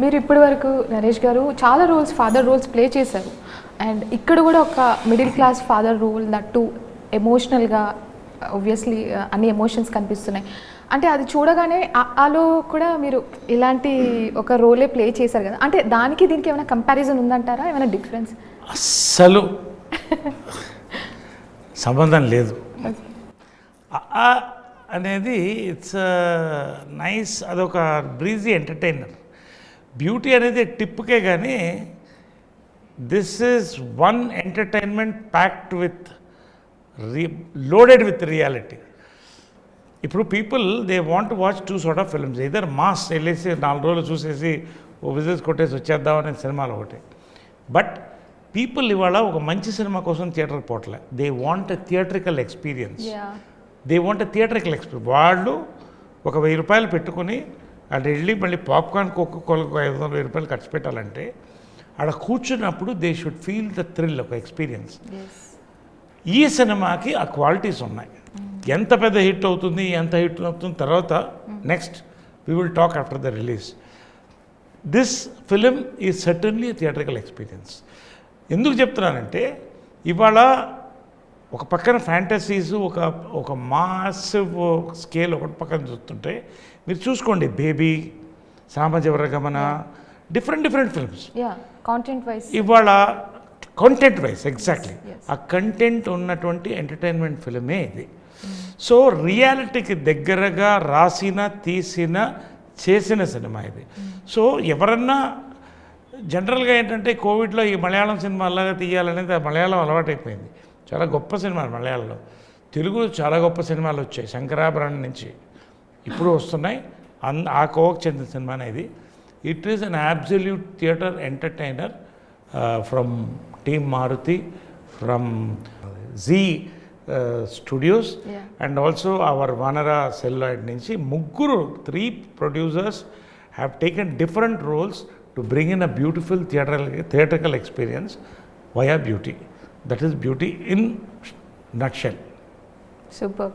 మీరు ఇప్పటి వరకు నరేష్ గారు చాలా రోల్స్ ఫాదర్ రోల్స్ ప్లే చేశారు. అండ్ ఇక్కడ కూడా ఒక మిడిల్ క్లాస్ ఫాదర్ రోల్ నట్టు ఎమోషనల్గా ఒబ్వియస్లీ uh, అన్ని ఎమోషన్స్ కనిపిస్తున్నాయి. అంటే అది చూడగానే ఆలో కూడా మీరు ఇలాంటి ఒక రోలే ప్లే చేశారు కదా. అంటే దానికి దీనికి ఏమైనా కంపారిజన్ ఉందంటారా? ఏమైనా డిఫరెన్స్ అస్సలు సంబంధం లేదు. అనేది ఇట్స్ నైస్ అదొక బ్రీజీ ఎంటర్టైనర్ బ్యూటీ అనేది టిప్కే కానీ this is one entertainment packed with reloaded with reality. ఇప్పుడు people they want watch to sort of films. ఇద్దరు మాస్ వెళ్ళేసి నాలుగు రోజులు చూసేసి ఓ బిజినెస్ కొట్టేసి వచ్చేద్దాం అనే సినిమాలు ఒకటి. బట్ పీపుల్ ఇవాళ ఒక మంచి సినిమా కోసం థియేటర్కి పోవట్లే they want a theatrical experience. They want a theatrical experience వాళ్ళు ఒక వెయ్యి రూపాయలు పెట్టుకుని అక్కడ వెళ్ళి మళ్ళీ పాప్కార్న్ కోకో కోలకు ఐదు వందల రూపాయలు ఖర్చు పెట్టాలంటే అక్కడ కూర్చున్నప్పుడు they should feel the thrill ఒక ఎక్స్పీరియన్స్. ఈ సినిమాకి ఆ క్వాలిటీస్ ఉన్నాయి. ఎంత పెద్ద హిట్ అవుతుంది ఎంత హిట్ అవుతుంది తర్వాత next we will talk after the release this film is certainly theatrical experience ఎందుకు చెప్తున్నానంటే ఇవాళ ఒక పక్కన ఫ్యాంటసీస్ ఒక ఒక మాసివ్ స్కేల్ ఒక పక్కన చూస్తుంటే మీరు చూసుకోండి బేబీ సామాజిక గమన different different films content wise ఇవాళ కంటెంట్ వైజ్ ఎగ్జాక్ట్లీ. ఆ కంటెంట్ ఉన్నటువంటి ఎంటర్టైన్మెంట్ ఫిలిమే ఇది. సో రియాలిటీకి దగ్గరగా రాసిన తీసిన చేసిన సినిమా ఇది. సో ఎవరన్నా జనరల్గా ఏంటంటే కోవిడ్లో ఈ మలయాళం సినిమా అలాగా తీయాలనేది ఆ మలయాళం అలవాటైపోయింది. చాలా గొప్ప సినిమాలు మలయాళంలో. తెలుగులో చాలా గొప్ప సినిమాలు వచ్చాయి శంకరాభరణం నుంచి. ఇప్పుడు వస్తున్నాయి. అన్ ఆ కోవకు చెందిన సినిమా అనేది it is an absolute theatre entertainer from team Maruthi from Zee studios. And also our Vanara celluloid నుంచి ముగ్గురు three producers have taken different roles to bring in a beautiful theatre theatrical experience via beauty that is beauty in nutshell super